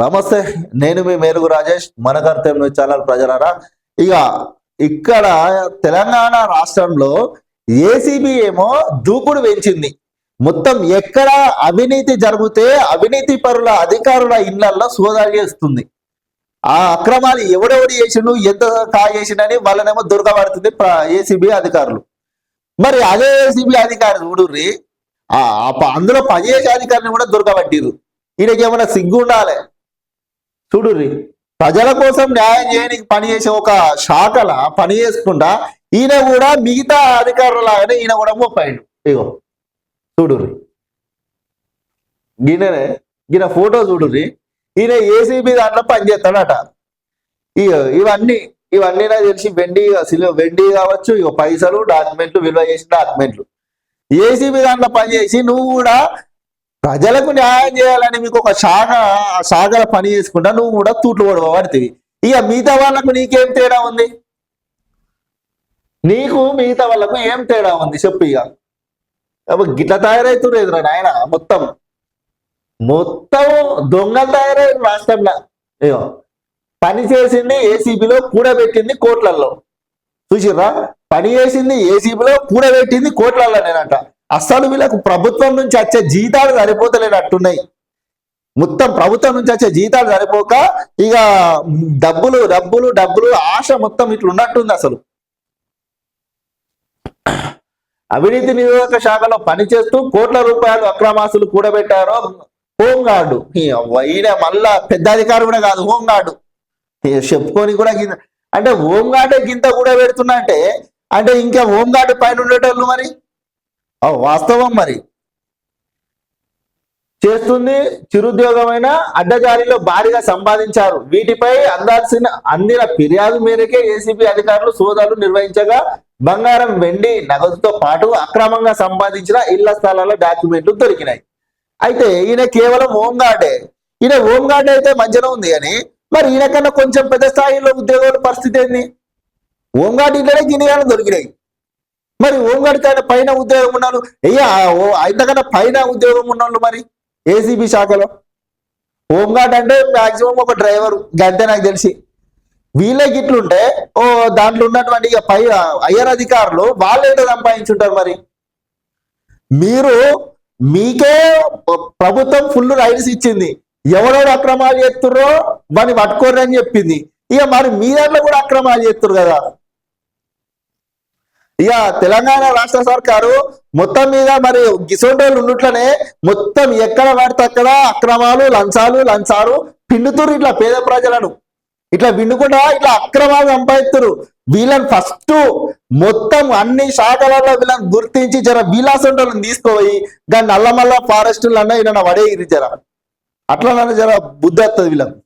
నమస్తే నేను మీ మేలుగు రాజేష్ మన కర్తవ్యం ఛానల్ ప్రజలారా. ఇక ఇక్కడ తెలంగాణ రాష్ట్రంలో ఏసీబీ ఏమో దూకుడు పెంచింది మొత్తం ఎక్కడ అవినీతి జరిగితే అవినీతి పరుల అధికారుల ఇళ్ళలో సోదాలు చేస్తుంది. ఆ అక్రమాలు ఎవడెవడు చేసిండు ఎంత కా చేసిండని వాళ్ళనేమో దొరకబడుతుంది ఏసీబీ అధికారులు. మరి అదే ఏసీబీ అధికారి చూడుర్రి ఆ అందులో పనిచేసే అధికారిని కూడా దొరకబట్టిర్రు ఈయనకి ఏమైనా సిగ్గు ఉండాలి. చూడుర్రి. ప్రజల కోసం న్యాయం చేయడానికి పనిచేసే ఒక శాఖల పని చేసుకుంటా ఈయన కూడా మిగతా అధికారులాగానే ఈయన కూడా మోపాయిండు ఇగో చూడుర్రి. ఈయననే ఈయన ఫోటో చూడుర్రి. ఈయన ఏసీబీ దాంట్లో పనిచేస్తాడట ఇవన్నీ ఇవన్నీ నాకు తెలిసి వెండి వెండి కావచ్చు ఇక పైసలు డాక్యుమెంట్లు విలువ చేసిన డాక్యుమెంట్లు. ఏసీబీ దాంట్లో పనిచేసి నువ్వు కూడా ప్రజలకు న్యాయం చేయాలని మీకు ఒక శాఖ ఆ శాఖల పని చేసుకుంటా నువ్వు కూడా తూట్లు పడబడుతుంది ఇక మిగతా వాళ్ళకు నీకేం తేడా ఉంది? నీకు మిగతా వాళ్ళకు ఏం తేడా ఉంది? చెప్పు ఇక. గిట్ల తయారవుతున్నారు నాయన? మొత్తం. మొత్తం దొంగలు తయారయ్యారు రాష్ట్రంలో. అయ్యో పని చేసింది ఏసీబీలో కూడబెట్టింది కోట్లల్లో. చూసిర్రా? పని చేసింది ఏసీబీలో కూడబెట్టింది కోట్లల్లో నేనంట. అసలు వీళ్ళకు ప్రభుత్వం నుంచి వచ్చే జీతాలు సరిపోతలేనట్టున్నాయి మొత్తం ప్రభుత్వం నుంచి వచ్చే జీతాలు సరిపోక ఇక డబ్బులు డబ్బులు డబ్బులు ఆశ మొత్తం ఇట్లా ఉన్నట్టుంది అసలు. అవినీతి నిరోధక శాఖలో పనిచేస్తూ కోట్ల రూపాయలు అక్రమాసులు కూడబెట్టారు హోంగార్డు. ఈ ఈయన మళ్ళా పెద్ద అధికారి కూడా కాదు హోంగార్డు. చెప్పుకొని కూడా గింత అంటే హోంగార్డే గింత కూడా పెడుతున్నా అంటే అంటే ఇంకా హోంగార్డు పైన ఉండేటోళ్ళు మరి? వాస్తవం మరి. చేస్తుంది చిరుద్యోగమైన అడ్డజారీలో భారీగా సంపాదించారు. వీటిపై అందాల్సిన అందిన ఫిర్యాదు మేరకే ఏసీబీ అధికారులు సోదాలు నిర్వహించగా బంగారం వెండి నగదుతో పాటు అక్రమంగా సంపాదించిన ఇళ్ళ స్థలాల డాక్యుమెంట్లు దొరికినాయి. అయితే ఈయన కేవలం హోంగార్డే. ఈయన హోంగార్డ్ అయితే మంచిగా ఉంది అని మరి ఈయన కన్నా కొంచెం పెద్ద స్థాయిలో ఉద్యోగాల పరిస్థితి ఏంది? హోంగార్డ్ ఇంట్లోనే గిన్నెగానే దొరికినాయి. మరి హోంగార్డ్ పైన ఉద్యోగం ఉన్నాను అయ్యా ఇంతకన్నా పైన ఉద్యోగం ఉన్నాను మరి? ఏసీబీ శాఖలో? హోంగార్డ్ అంటే మాక్సిమం ఒక డ్రైవర్. గంతే నాకు తెలిసి. వీళ్ళకి ఇట్లుంటే ఓ దాంట్లో ఉన్నటువంటి ఇక పై అయ్యర్ అధికారులు వాళ్ళు ఏంటో సంపాదించుంటారు మరి? మీరు మీకే ప్రభుత్వం ఫుల్ రైట్స్ ఇచ్చింది. ఎవరెవరు అక్రమాలు చేస్తుర్రో వాడిని పట్టుకోరని చెప్పింది. ఇక మరి మీ దాంట్లో కూడా అక్రమాలు చేస్తున్నారు కదా. ఇక తెలంగాణ రాష్ట్ర సర్కారు మొత్తం మీద మరి గిసోటోళ్ళు ఉన్నట్లనే మొత్తం ఎక్కడ పడితే అక్కడ అక్రమాలు లంచాలు లంచాలు పిండుతురు ఇట్లా పేద ప్రజలను. ఇట్లా పిండుకుండా ఇట్లా అక్రమాలు సంపాదిస్తురు వీళ్ళని ఫస్ట్ మొత్తం అన్ని శాఖలలో వీళ్ళని గుర్తించి జర వీలాసంటోళ్ళని తీసుకోపోయి దాన్ని నల్లమల్ల ఫారెస్టులన్నా ఇలా వడేగిరి జర. అట్లా జర బుద్ధి వస్తుంది వీళ్ళకి.